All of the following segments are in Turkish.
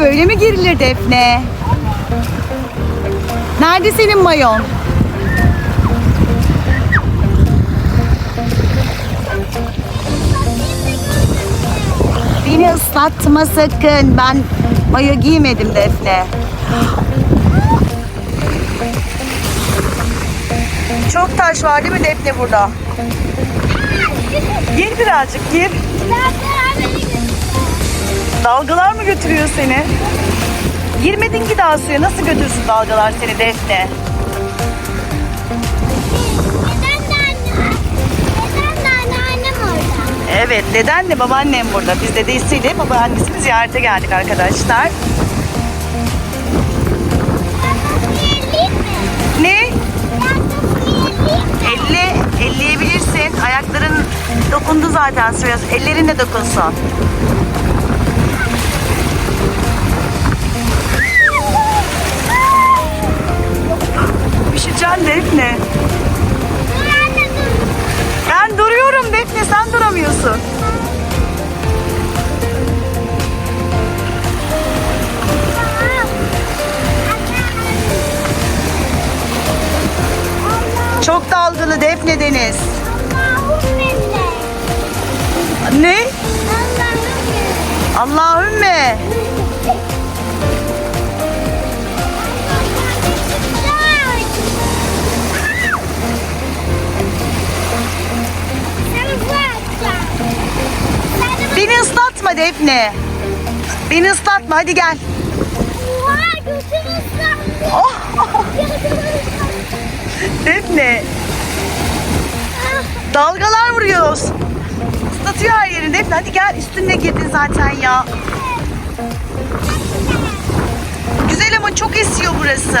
Denize böyle mi girilir Defne? Nerede senin mayon? Beni ıslatma sakın. Ben mayo giymedim Defne. Çok taş var değil mi Defne burada? Gir birazcık gir. Dalgalar mı götürüyor seni? Girmedin ki daha suya. Nasıl götürsün dalgalar seni Defne? Evet, dedenle babaannem burada. Biz dedesiyle babaannesini ziyarete geldik arkadaşlar. Ne? Elle, elleyebilirsin. Ayakların dokundu zaten suya. Ellerin de dokunsun. Üşüyeceksin Defne. Ben duruyorum Defne, sen duramıyorsun. Çok dalgalı Defne Deniz. Ne? Allahümme. Beni Defne. Beni ıslatma hadi gel. Oh, Defne. Dalgalar vuruyoruz. Islatıyor her yerini Defne. Hadi gel üstüne girdin zaten ya. Güzel ama çok esiyor burası.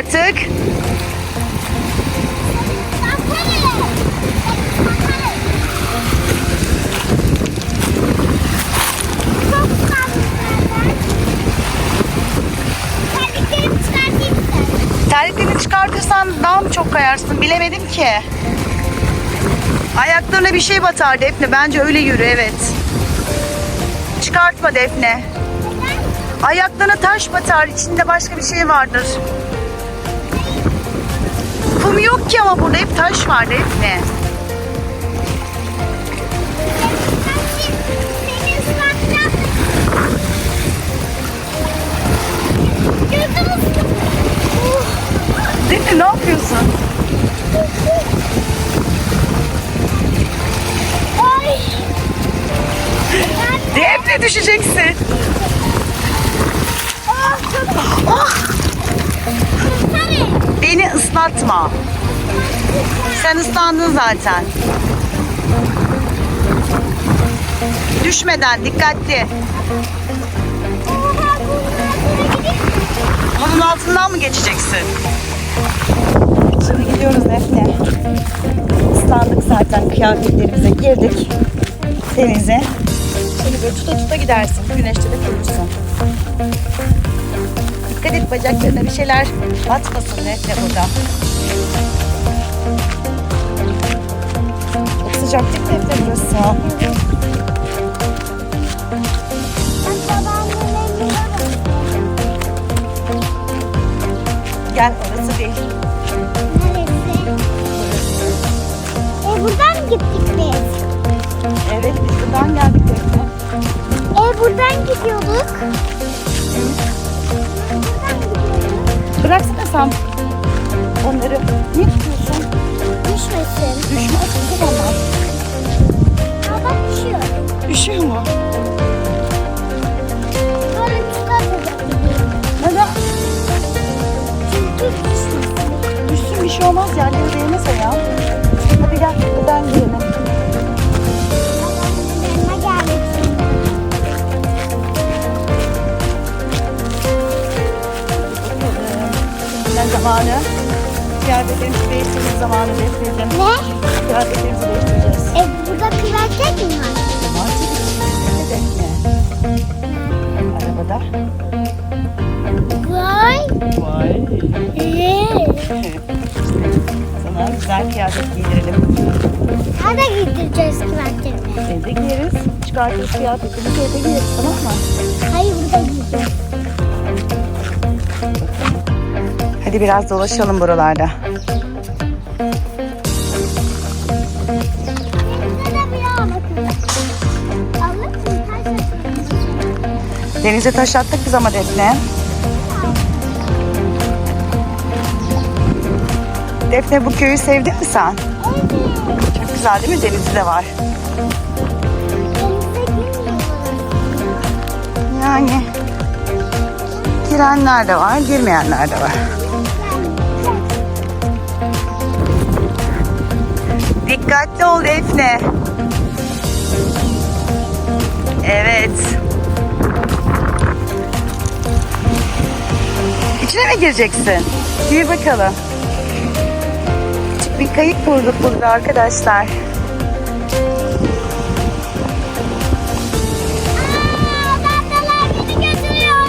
Artık. Terliklerini çıkartırsan daha mı çok kayarsın bilemedim ki. Ayaklarına bir şey batar Defne. Bence öyle yürü evet. Çıkartma Defne. Ayaklarına taş batar. içinde başka bir şey vardır. Kum yok ki ama burada hep taş var Defne. Islatma. Sen ıslandın zaten. Düşmeden dikkatli. Bunun altından mı geçeceksin? Şimdi gidiyoruz Defne. Islandık zaten kıyafetlerimize girdik. Denize. Şimdi böyle tuta tuta gidersin. Güneşte de durursun. Bacaklarına bir şeyler batmasın Defne burada. Çok sıcak değil mi burası? Gel orası değil. E buradan gittik biz? Evet biz buradan geldik Defne. E buradan gidiyorduk. Buradan gidiyorduk. Bıraksana sen onları. Niye tutuyorsun? Düşmesin. Düşmez kızım onlar. Aa bak düşüyor. Üşüyor mu? zamanı. Kıyafetlerimizi değiştirme zamanı bekleyelim. Ne? Kıyafetlerimizi değiştireceğiz. E burada kıyafet mi var? Var tabii. Ne demek Arabada. Vay. Vay. Ee. Sana güzel kıyafet giydirelim. Nerede giydireceğiz kıyafetlerimi? Evde giyeriz. Çıkartırız kıyafetlerimizi evde giyeriz tamam mı? Hayır burada giyeceğiz. Hadi biraz dolaşalım buralarda. Denize taş attık biz ama Defne. Defne bu köyü sevdin mi sen? Evet. Çok güzel değil mi? Denizi de var. Yani girenler de var, girmeyenler de var. Dikkatli ol Defne. Evet. İçine mi gireceksin? Gir bakalım. Bir kayık bulduk burada arkadaşlar. Aa, dalgalar beni götürüyor.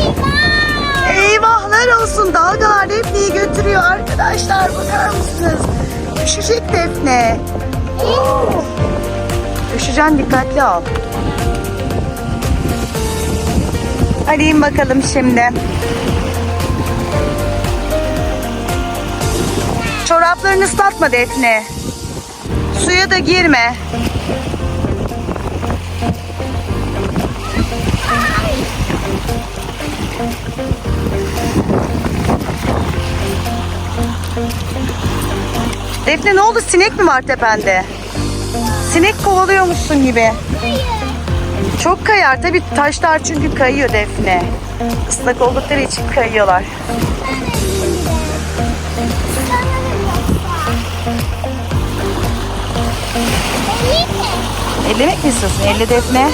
Eyvah. Eyvahlar olsun dalgalar Defne'yi götürüyor arkadaşlar bakar mısınız? Düşecek Defne. Düşeceksin dikkatli ol. Hadi in bakalım şimdi. Çoraplarını ıslatma Defne. Suya da girme. Defne ne oldu? Sinek mi var tepende? Sinek kovalıyormuşsun gibi. Çok kayar tabii taşlar çünkü kayıyor Defne. Islak oldukları için kayıyorlar. Ellemek mi istiyorsun? Elle Defne.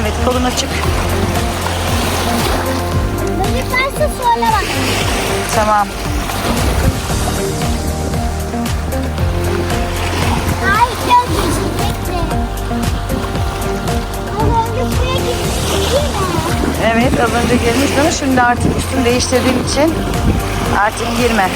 Evet kolun açık. Tamam. Önce girmiştin ama şimdi artık üstünü değiştirdiğim için artık girme.